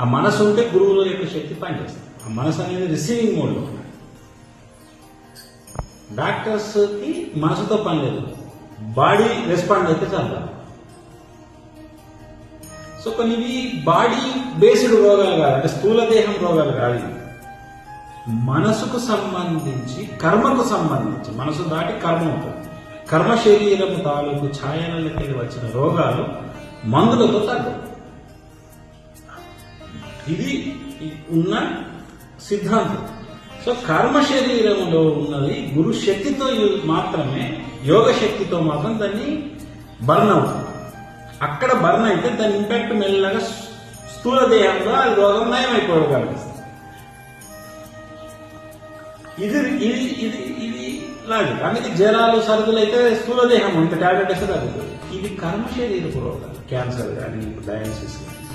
ఆ మనసు ఉంటే గురువుల యొక్క శక్తి పనిచేస్తుంది. ఆ మనసు అనేది రిసీవింగ్ మోడ్లో డాక్టర్స్కి మనసుతో పని లేదు. బాడీ రెస్పాండ్ అయితే చాలా సో కొన్ని ఇవి బాడీ బేస్డ్ రోగాలు కాదు. అంటే స్థూల దేహం రోగాలు కాదు మనసుకు సంబంధించి కర్మకు సంబంధించి మనసు దాటి కర్మ ఉంటుంది కర్మ శరీరం తాలూకు ఛాయలకి వచ్చిన రోగాలు మందులతో తగ్గవు. ఇది ఉన్న సిద్ధాంతం. సో కర్మ శరీరంలో ఉన్నది గురు శక్తితో మాత్రమే యోగ శక్తితో మాత్రం దాన్ని బర్న్ అవుతుంది. అక్కడ బర్న్ అయితే దాని ఇంపాక్ట్ మెల్లగా స్థూల దేహంలో అది రోగం నయం ఇది ఇది ఇది ఇది లాజిక్ అందుకే జ్వరాలు సరుకులు అయితే స్థూల దేహం ఇంత టాబ్లెట్ వేస్తే తగ్గుతుంది ఇది కర్మ శరీరపు రోగాలు క్యాన్సర్ కానీ డయాలసిస్ కానీ.